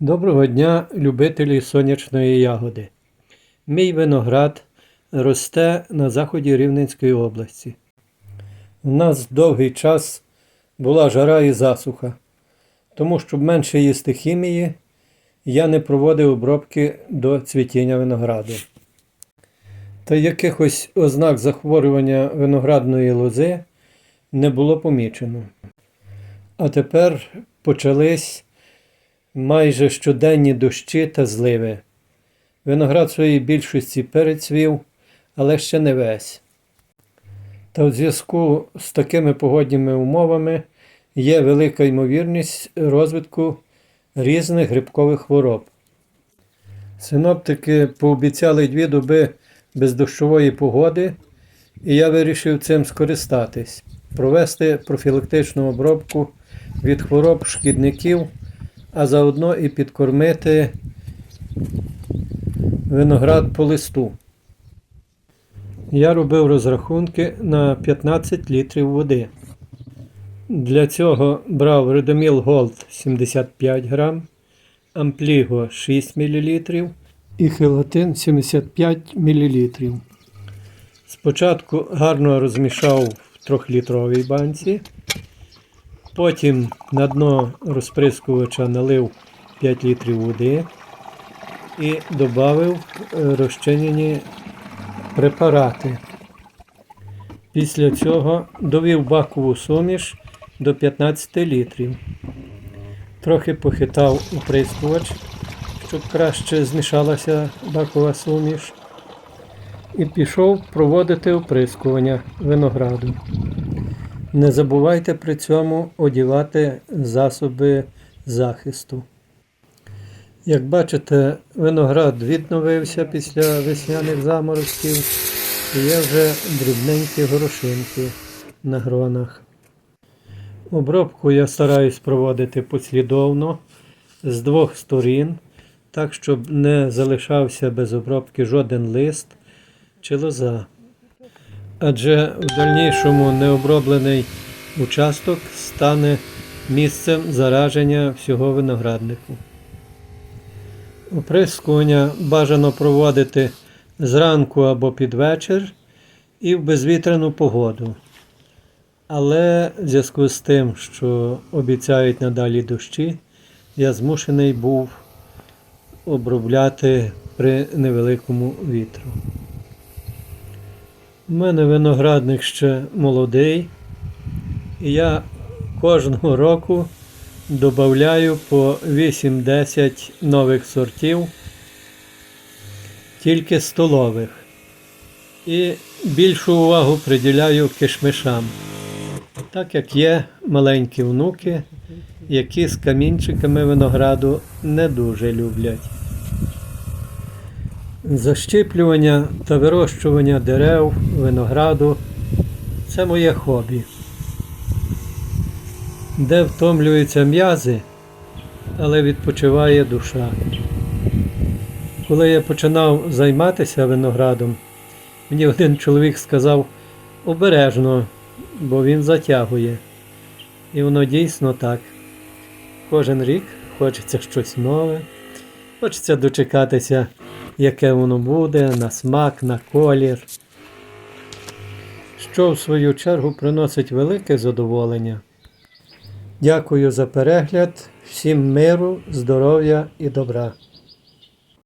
Доброго дня, любителі сонячної ягоди. Мій виноград росте на заході Рівненської області. У нас довгий час була жара і засуха. Тому, щоб менше їсти хімії, я не проводив обробки до цвітіння винограду. Та якихось ознак захворювання виноградної лози не було помічено. А тепер почались майже щоденні дощі та зливи. Виноград своїй більшості перецвів, але ще не весь. Та в зв'язку з такими погодніми умовами є велика ймовірність розвитку різних грибкових хвороб. Синоптики пообіцяли дві доби бездощової погоди, і я вирішив цим скористатись, провести профілактичну обробку від хвороб шкідників, а заодно і підкормити виноград по листу. Я робив розрахунки на 15 літрів води. Для цього брав Редоміл Голд 75 грам, Ампліго 6 мл і хелатин 75 мл. Спочатку гарно розмішав в 3-літровій банці, потім на дно розприскувача налив 5 літрів води і додав розчинені препарати. Після цього довів бакову суміш до 15 літрів. Трохи похитав оприскувач, щоб краще змішалася бакова суміш. І пішов проводити оприскування винограду. Не забувайте при цьому одівати засоби захисту. Як бачите, виноград відновився після весняних заморозків і є вже дрібненькі горошинки на гронах. Обробку я стараюсь проводити послідовно з двох сторін, так, щоб не залишався без обробки жоден лист чи лоза. Адже в дальнішому необроблений участок стане місцем зараження всього винограднику. Оприскування бажано проводити зранку або під вечір і в безвітряну погоду. Але в зв'язку з тим, що обіцяють надалі дощі, я змушений був обробляти при невеликому вітру. У мене виноградник ще молодий, і я кожного року додаю по 8-10 нових сортів, тільки столових. І більшу увагу приділяю кишмишам, так як є маленькі внуки, які з камінчиками винограду не дуже люблять. Защіплювання та вирощування дерев, винограду це моє хобі. Де втомлюються м'язи, але відпочиває душа. Коли я починав займатися виноградом, мені один чоловік сказав обережно, бо він затягує. І воно дійсно так. Кожен рік хочеться щось нове, хочеться дочекатися, яке воно буде, на смак, на колір, що в свою чергу приносить велике задоволення. Дякую за перегляд, всім миру, здоров'я і добра.